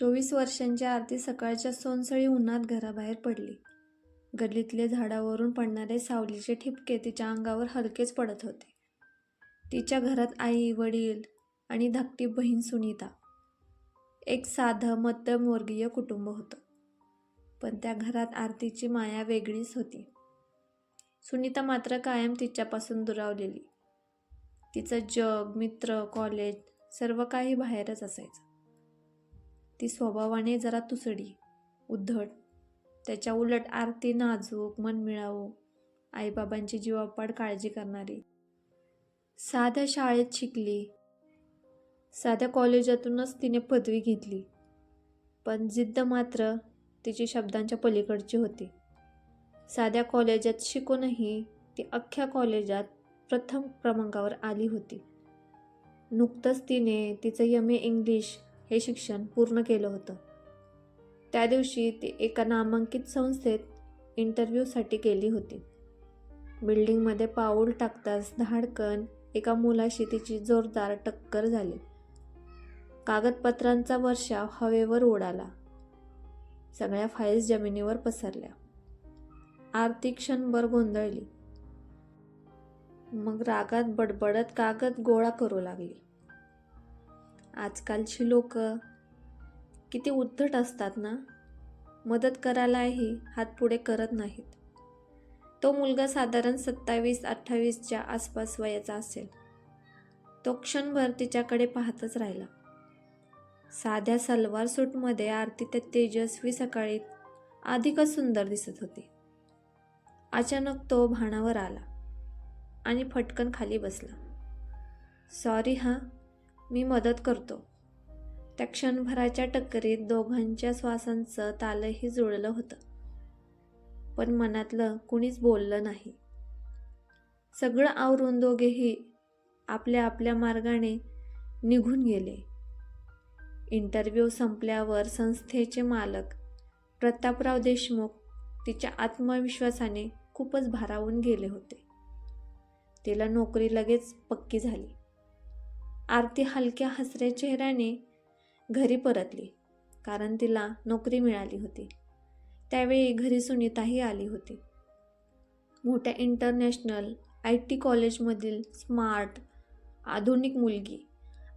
चोवीस वर्षांची आरती सकाळच्या सोनसळी उन्हात घराबाहेर पडली. गल्लीतले झाडावरून पडणारे सावलीचे ठिपके तिच्या अंगावर हलकेच पडत होते. तिच्या घरात आई वडील आणि धाकटी बहीण सुनीता एक साधं मध्यमवर्गीय कुटुंब होतं. पण त्या घरात आरतीची माया वेगळीच होती. सुनीता मात्र कायम तिच्यापासून दुरावलेली. तिचं जग मित्र कॉलेज सर्व काही बाहेरच असायचं. ती स्वभावाने जरा तुसडी उद्धट. त्याच्या उलट आरती नाजूक मन मिळावू आईबाबांची जीवापाड काळजी करणारी. साध्या शाळेत शिकली. साध्या कॉलेजातूनच तिने पदवी घेतली. पण जिद्द मात्र तिची शब्दांच्या पलीकडची होती. साध्या कॉलेजात शिकूनही ती अख्ख्या कॉलेजात प्रथम क्रमांकावर आली होती. नुकतंच तिने तिचं यम ए इंग्लिश हे शिक्षण पूर्ण केलं होतं. त्या दिवशी ती एका नामांकित संस्थेत इंटरव्ह्यूसाठी गेली होती. बिल्डिंगमध्ये पाऊल टाकताच धाडकन एका मुलाशी तिची जोरदार टक्कर झाली. कागदपत्रांचा वर्षाव हवेवर उडाला. सगळ्या फाईल्स जमिनीवर पसरल्या. आरती क्षणभर गोंधळली. मग रागात बडबडत कागद गोळा करू लागली. आजकालची लोक किती उद्धट असतात ना? मदत करायलाही हात पुढे करत नाहीत. तो मुलगा साधारण सत्तावीस अठ्ठावीसच्या आसपास वयाचा असेल. तो क्षणभर तिच्याकडे पाहतच राहिला. साध्या सलवार सूटमध्ये आरती त्या तेजस्वी सकाळी अधिकच सुंदर दिसत होती. अचानक तो भाणावर आला आणि फटकन खाली बसला. सॉरी हां? मी मदत करतो. त्या क्षणभराच्या टक्करीत दोघांच्या श्वासांचं तालही जुळलं होतं. पण मनातलं कुणीच बोललं नाही. सगळं आवरून दोघेही आपल्या आपल्या मार्गाने निघून गेले. इंटरव्ह्यू संपल्यावर संस्थेचे मालक प्रतापराव देशमुख तिच्या आत्मविश्वासाने खूपच भारावून गेले होते. तिला नोकरी लगेच पक्की झाली. आरती हलक्या हसऱ्या चेहऱ्याने घरी परतली कारण तिला नोकरी मिळाली होती. त्यावेळी घरी सुनीताही आली होती. मोठ्या इंटरनॅशनल आय टी कॉलेजमधील स्मार्ट आधुनिक मुलगी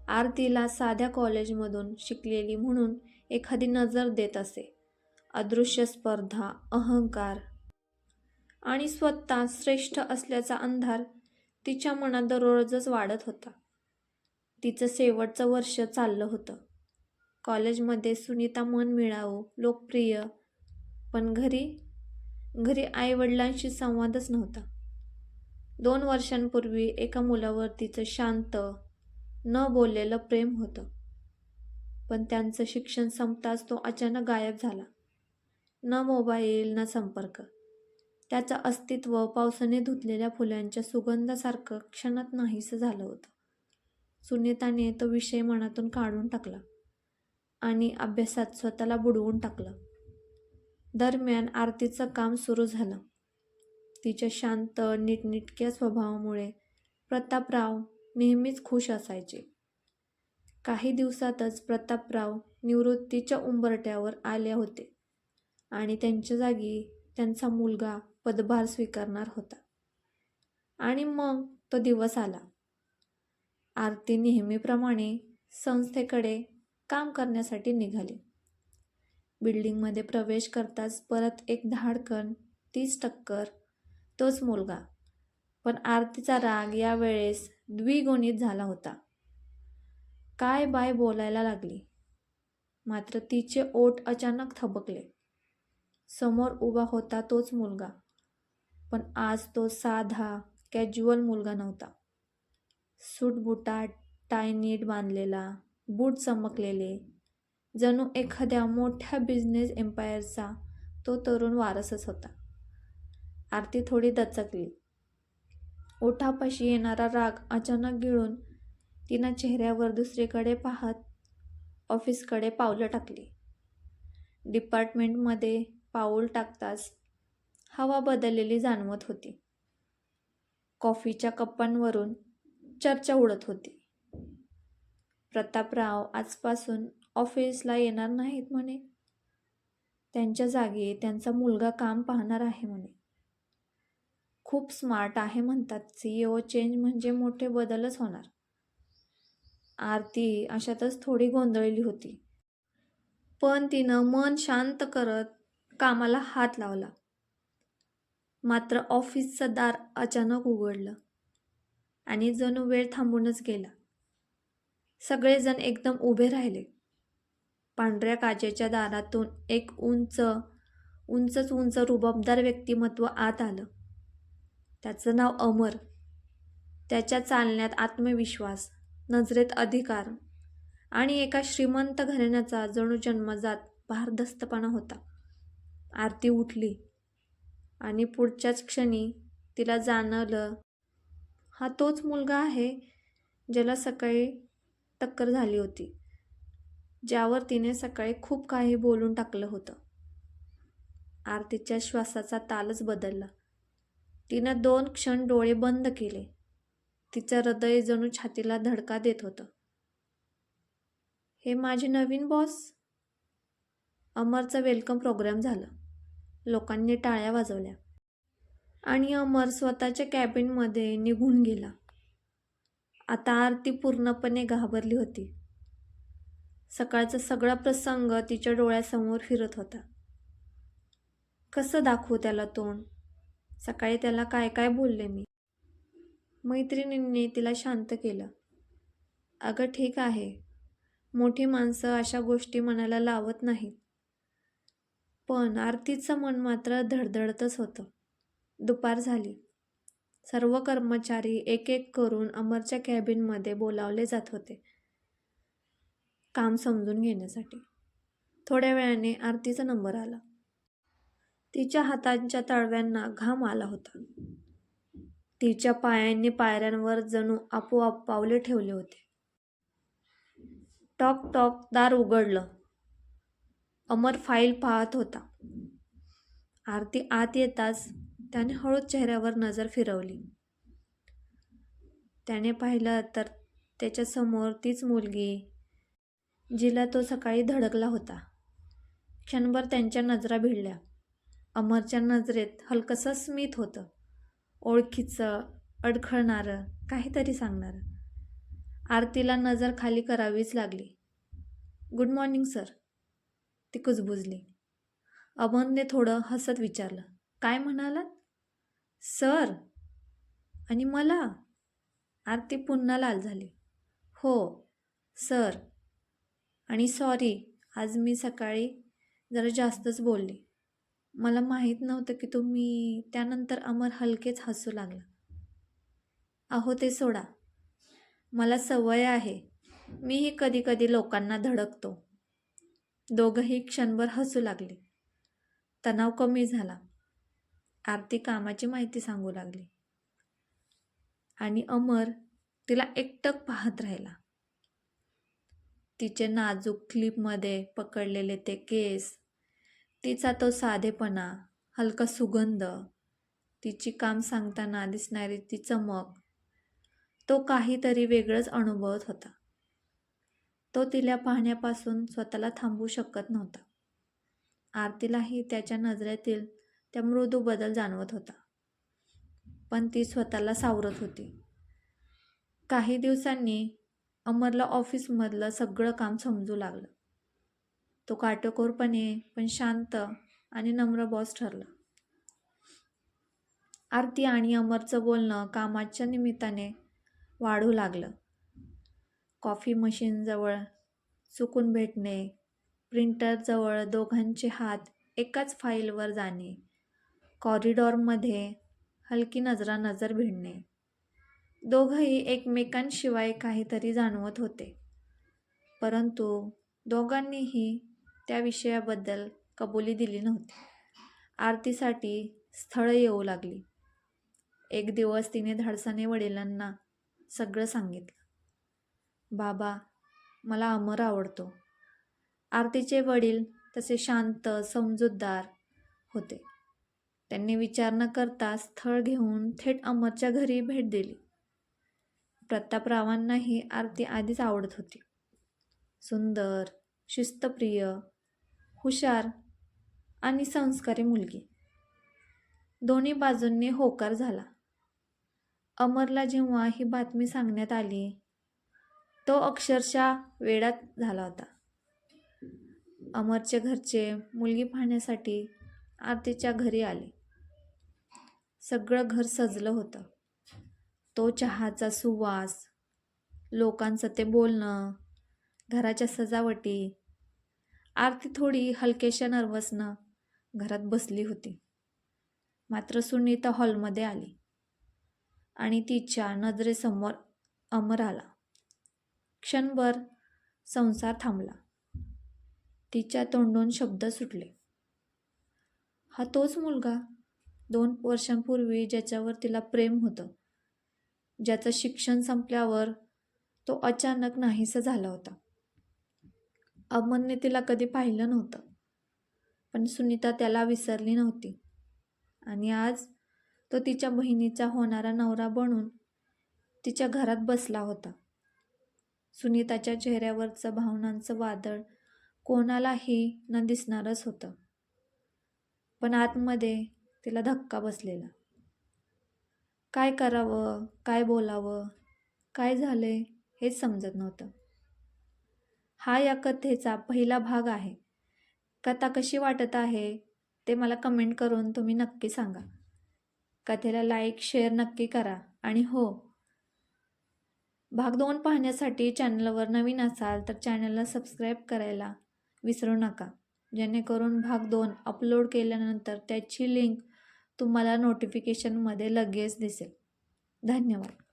आरतीला साध्या कॉलेजमधून शिकलेली म्हणून एखादी नजर देत असे. अदृश्य स्पर्धा अहंकार आणि स्वतः श्रेष्ठ असल्याचा अंधार तिच्या मनात दररोजच वाढत होता. तिचं शेवटचं वर्ष चाललं होतं. कॉलेजमध्ये सुनीता मन मिळावं लोकप्रिय. पण घरी घरी आईवडिलांशी संवादच नव्हता. दोन वर्षांपूर्वी एका मुलावर तिचं शांत न बोललेलं प्रेम होतं. पण त्यांचं शिक्षण संपताच तो अचानक गायब झाला. न मोबाईल न संपर्क. त्याचं अस्तित्व पावसाने धुतलेल्या फुलांच्या सुगंधासारखं क्षणात नाहीसं झालं होतं. सुनीताने तो विषय मनातून काढून टाकला आणि अभ्यासात स्वतःला बुडवून टाकलं. दरम्यान आरतीचं काम सुरू झालं. तिच्या शांत नीटनिटक्या स्वभावामुळे प्रतापराव नेहमीच खुश असायचे. काही दिवसातच प्रतापराव निवृत्तीच्या उंबरट्यावर आले होते आणि त्यांच्या जागी त्यांचा मुलगा पदभार स्वीकारणार होता. आणि मग तो दिवस आला. आरती नेहमीप्रमाणे संस्थेकडे काम करण्यासाठी निघाली. बिल्डिंगमध्ये प्रवेश करताच परत एक धाडकन तीस टक्कर तोच मुलगा. पण आरतीचा राग यावेळेस द्विगुणित झाला होता. काय बाय बोलायला लागली? मात्र तिचे ओठ अचानक थबकले. समोर उभा होता तोच मुलगा. पण आज तो साधा कॅज्युअल मुलगा नव्हता. सूटबुटा टाय नीट बांधलेला बूट चमकलेले. जणू एखाद्या मोठ्या बिझनेस एम्पायरचा तो तरुण वारसच होता. आरती थोडी दचकली. ओठापाशी येणारा राग अचानक गिळून तिनं चेहऱ्यावर दुसरीकडे पाहत ऑफिसकडे पावलं टाकली. डिपार्टमेंटमध्ये पाऊल टाकताच हवा बदललेली जाणवत होती. कॉफीच्या कप्पांवरून चर्चा उडत होती. प्रतापराव आजपासून ऑफिसला येणार नाहीत म्हणे. त्यांच्या जागी त्यांचा मुलगा काम पाहणार आहे म्हणे. खूप स्मार्ट आहे म्हणतात. सी ओ चेंज म्हणजे मोठे बदलच होणार. आरती अशातच थोडी गोंधळली होती. पण तिनं मन शांत करत कामाला हात लावला. मात्र ऑफिसचं दार अचानक उघडलं. आणि जणू वेळ थांबूनच गेला. सगळेजण एकदम उभे राहिले. पांढऱ्या काचेच्या दारातून एक उंच उंचच उंच रुबाबदार व्यक्तिमत्व आत आलं. त्याचं नाव अमर. त्याच्या चालण्यात आत्मविश्वास नजरेत अधिकार आणि एका श्रीमंत घराण्याचा जणू जन्मजात भारदस्तपणा होता. आरती उठली आणि पुढच्याच क्षणी तिला जाणवलं हा तोच मुलगा आहे ज्याला सकाळी टक्कर झाली होती ज्यावर तिने सकाळी खूप काही बोलून टाकलं होतं. आरतीच्या श्वासाचा तालच बदलला. तिनं दोन क्षण डोळे बंद केले. तिचं हृदय जणू छातीला धडका देत होतं. हे माझे नवीन बॉस? अमरचा वेलकम प्रोग्राम झाला. लोकांनी टाळ्या वाजवल्या. आणि अमर स्वतःच्या कॅबिनमध्ये निघून गेला. आता आरती पूर्णपणे घाबरली होती. सकाळचा सगळा प्रसंग तिच्या डोळ्यासमोर फिरत होता. कसं दाखवू त्याला तोंड? सकाळी त्याला काय काय बोलले मी? मैत्रिणींनी तिला शांत केलं. अगं ठीक आहे. मोठी माणसं अशा गोष्टी मनाला लावत नाहीत. पण आरतीचं मन मात्र धडधडतच होतं. दुपार झाली. सर्व कर्मचारी एक एक करून अमरच्या कॅबिनमध्ये बोलावले जात होते. काम समजून घेण्यासाठी. थोड्या वेळाने आरतीचा नंबर आला. तिच्या हातांच्या तळव्यांना घाम आला होता. तिच्या पायांनी पायऱ्यांवर जणू आपोआप पावले ठेवले होते. टॉक टॉक दार उघडलं. अमर फाईल पाहत होता. आरती आत येताच त्याने हळूच चेहऱ्यावर नजर फिरवली. त्याने पाहिलं तर त्याच्यासमोर तीच मुलगी जिला तो सकाळी धडकला होता. क्षणभर त्यांच्या नजरा भिडल्या. अमरच्या नजरेत हलकसं स्मित होतं. ओळखीचं अडखळणारं काहीतरी सांगणारं. आरतीला नजर खाली करावीच लागली. Good morning sir. ती कुजबुजली. अमरने थोडं हसत विचारलं काय म्हणालात? सर. आणि मला? आरती पुन्हा लाल झाली. हो सर. आणि सॉरी आज मी सकाळी जरा जास्तच बोलले. मला माहीत नव्हतं की तुम्ही त्यानंतर अमर हलकेच हसू लागला. अहो ते सोडा. मला सवय आहे. मीही कधी कधी लोकांना धडकतो. दोघंही क्षणभर हसू लागले. तणाव कमी झाला. आरती कामाची माहिती सांगू लागली. आणि अमर तिला एकटक पाहत राहिला. तिचे नाजूक क्लिपमध्ये पकडलेले ते केस तिचा तो साधेपणा हलका सुगंध तिची काम सांगताना दिसणारी ती चमक तो काहीतरी वेगळंच अनुभवत होता. तो तिला पाहण्यापासून स्वतःला थांबवू शकत नव्हता. आरतीलाही त्याच्या नजरेतील त्या मृदू बदल जाणवत होता. पण ती स्वतःला सावरत होती. काही दिवसांनी अमरला ऑफिसमधलं सगळं काम समजू लागलं. तो काटेकोरपणे पण शांत आणि नम्र बॉस ठरला. आरती आणि अमरचं बोलणं कामाच्या निमित्ताने वाढू लागलं. कॉफी मशीनजवळ चुकून भेटणे प्रिंटरजवळ दोघांचे हात एकाच फाईलवर जाणे कॉरिडॉरमध्ये हलकी नजरा नजर भिडणे. दोघंही एकमेकांशिवाय काहीतरी जाणवत होते. परंतु दोघांनीही त्या विषयाबद्दल कबुली दिली नव्हती. आरतीसाठी स्थळं येऊ लागली. एक दिवस तिने धाडसाने वडिलांना सगळं सांगितलं. बाबा मला अमर आवडतो. आरतीचे वडील तसे शांत समजूतदार होते. त्यांनी विचार न करता स्थळ घेऊन थेट अमरच्या घरी भेट दिली. प्रतापरावांनाही आरती आधीच आवडत होती. सुंदर शिस्तप्रिय हुशार आणि संस्कारी मुलगी. दोन्ही बाजूंनी होकार झाला. अमरला जेव्हा ही बातमी सांगण्यात आली तो अक्षरशः वेडात झाला होता. अमरचे घरचे मुलगी पाहण्यासाठी आरतीच्या घरी आले. सगळं घर सजलं होतं. तो चहाचा सुवास लोकांचं ते बोलणं घराच्या सजावटी आरती थोडी हलकेशा नर्वसनं घरात बसली होती. मात्र सुनीता हॉलमध्ये आली आणि तिच्या नजरेसमोर अमर आला. क्षणभर संसार थांबला. तिच्या तोंडून शब्द सुटले. हा तोच मुलगा? दोन वर्षांपूर्वी ज्याच्यावर तिला प्रेम होतं. ज्याचं शिक्षण संपल्यावर तो अचानक नाहीसा झाला होता. अमनने तिला कधी पाहिलं नव्हतं पण सुनीता त्याला विसरली नव्हती. आणि आज तो तिच्या बहिणीचा होणारा नवरा बनून तिच्या घरात बसला होता. सुनीताच्या चेहऱ्यावरचं भावनांचं वादळ कोणालाही न दिसणारच होतं. पण आतमध्ये तिला धक्का बसलेला. काय करावं? काय बोलावं? काय झालंय? हेच समजत नव्हतं. हा या कथेचा पहिला भाग आहे. कथा कशी वाटत आहे ते मला कमेंट करून तुम्ही नक्की सांगा. कथेला लाईक शेअर नक्की करा आणि हो. भाग दोन पाहण्यासाठी चॅनलवर नवीन असाल तर चॅनलला सबस्क्राईब करायला विसरू नका. जेणेकरून भाग दोन अपलोड केल्यानंतर त्याची लिंक तुम्हाला नोटिफिकेशनमध्ये लगेच दिसेल. धन्यवाद.